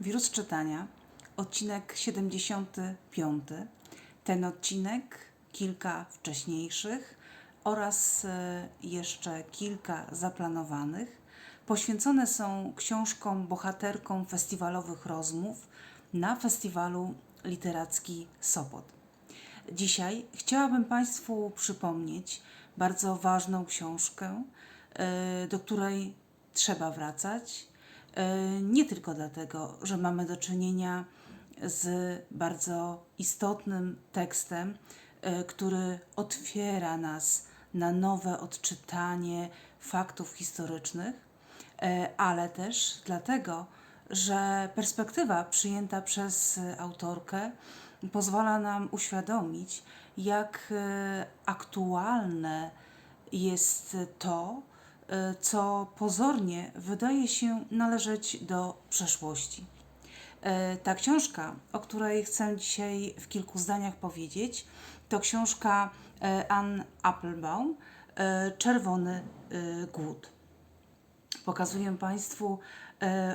Wirus czytania, odcinek 75. Ten odcinek, kilka wcześniejszych oraz e, jeszcze kilka zaplanowanych poświęcone są książkom bohaterkom festiwalowych rozmów na festiwalu literacki Sopot. Dzisiaj chciałabym Państwu przypomnieć bardzo ważną książkę, e, do której trzeba wracać. E, Nie tylko dlatego, że mamy do czynienia z bardzo istotnym tekstem, e, który otwiera nas na nowe odczytanie faktów historycznych, e, ale też dlatego, że perspektywa przyjęta przez autorkę pozwala nam uświadomić, jak aktualne jest to, co pozornie wydaje się należeć do przeszłości. E, Ta książka, o której chcę dzisiaj w kilku zdaniach powiedzieć, to książka e, Ann Applebaum e, Czerwony Głód. Pokazuję Państwu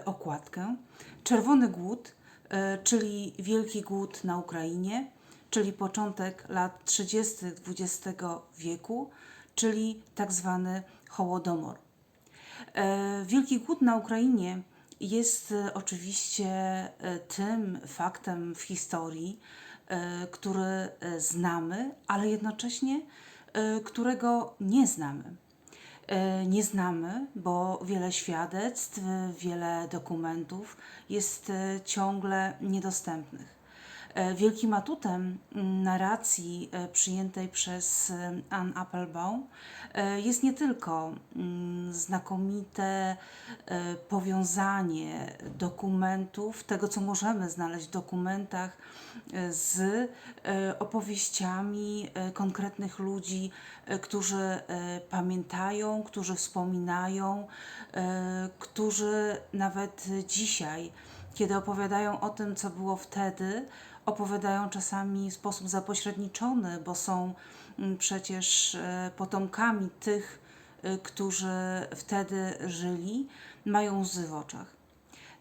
okładkę. Czerwony Głód, czyli Wielki Głód na Ukrainie, czyli początek lat 30. XX wieku, czyli tak zwany Hołodomor. E, Wielki Głód na Ukrainie jest e, oczywiście e, tym faktem w historii, który znamy, ale jednocześnie którego nie znamy. Nie znamy, bo wiele świadectw, wiele dokumentów jest ciągle niedostępnych. E, Wielkim atutem mm, narracji e, przyjętej przez e, Ann Applebaum jest nie tylko mm, znakomite powiązanie dokumentów, tego co możemy znaleźć w dokumentach, z opowieściami konkretnych ludzi, którzy pamiętają, którzy wspominają, którzy nawet dzisiaj, kiedy opowiadają o tym, co było wtedy, opowiadają czasami w sposób zapośredniczony, bo są mm, przecież e, potomkami tych, e, którzy wtedy żyli, mają łzy w oczach.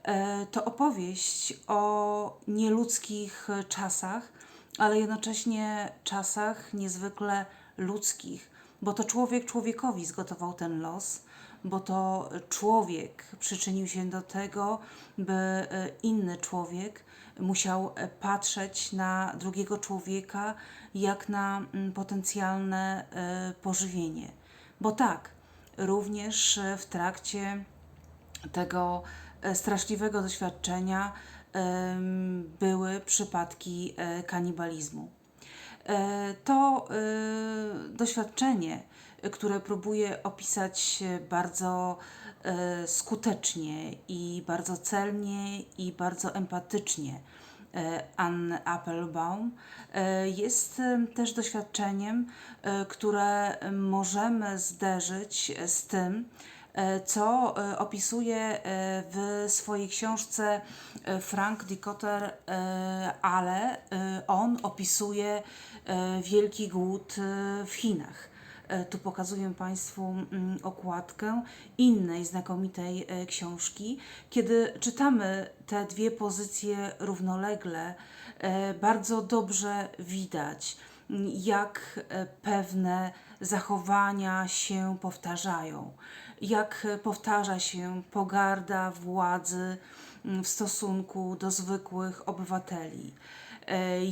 E, To opowieść o nieludzkich czasach, ale jednocześnie czasach niezwykle ludzkich, bo to człowiek człowiekowi zgotował ten los, bo to człowiek przyczynił się do tego, by e, inny człowiek musiał e, patrzeć na drugiego człowieka jak na mm, potencjalne e, pożywienie. Bo tak, również w trakcie tego straszliwego doświadczenia były przypadki kanibalizmu. To doświadczenie, które próbuję opisać bardzo e, skutecznie i bardzo celnie i bardzo empatycznie e, Ann Applebaum, e, jest też doświadczeniem, które możemy zderzyć z tym, co opisuje w swojej książce Frank Dicotter, ale on opisuje wielki głód w Chinach. E, Tu pokazuję Państwu mm, okładkę innej znakomitej e, książki. Kiedy czytamy te dwie pozycje równolegle, e, bardzo dobrze widać, mm, jak pewne zachowania się powtarzają, jak powtarza się pogarda władzy mm, w stosunku do zwykłych obywateli,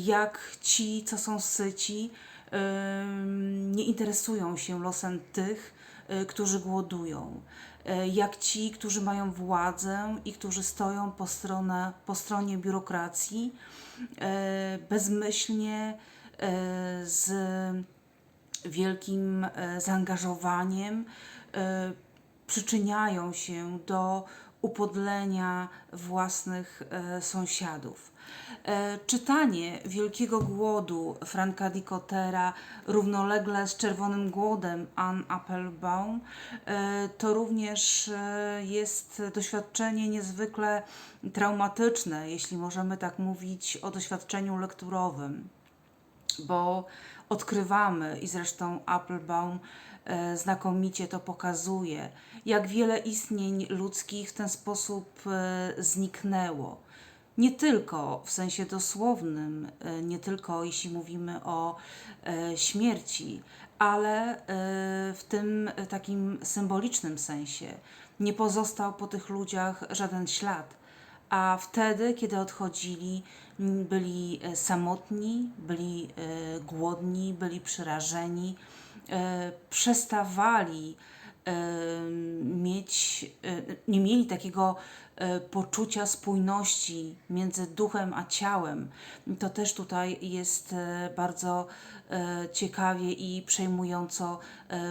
jak ci, co są syci, nie interesują się losem tych, e, którzy głodują. E, Jak ci, którzy mają władzę i którzy stoją po, po stronie biurokracji, e, bezmyślnie, z wielkim zaangażowaniem przyczyniają się do upodlenia własnych sąsiadów. E, Czytanie Wielkiego Głodu Franka Dicottera równolegle z Czerwonym Głodem Ann Applebaum e, to również e, jest doświadczenie niezwykle traumatyczne, jeśli możemy tak mówić o doświadczeniu lekturowym bo odkrywamy i zresztą Applebaum znakomicie to pokazuje, jak wiele istnień ludzkich w ten sposób zniknęło. Nie tylko w sensie dosłownym, e, nie tylko jeśli mówimy o e, śmierci, ale e, w tym takim symbolicznym sensie. Nie pozostał po tych ludziach żaden ślad. A wtedy, kiedy odchodzili, byli samotni, byli głodni, byli przerażeni, przestawali mieć, nie mieli takiego e, poczucia spójności między duchem a ciałem. To też tutaj jest e, bardzo e, ciekawie i przejmująco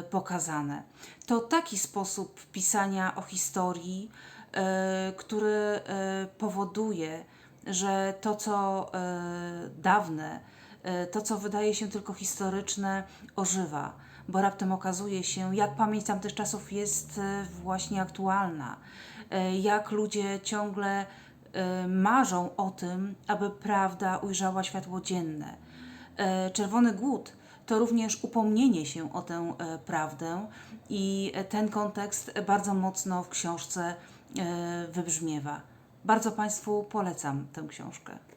pokazane. To taki sposób pisania o historii, który powoduje, że to, co dawne, to, co wydaje się tylko historyczne, ożywa, bo raptem okazuje się, jak pamięć tamtych czasów jest e, właśnie aktualna, e, jak ludzie ciągle e, marzą o tym, aby prawda ujrzała światło dzienne. Czerwony Głód to również upomnienie się o tę prawdę i ten kontekst bardzo mocno w książce wybrzmiewa. Bardzo Państwu polecam tę książkę.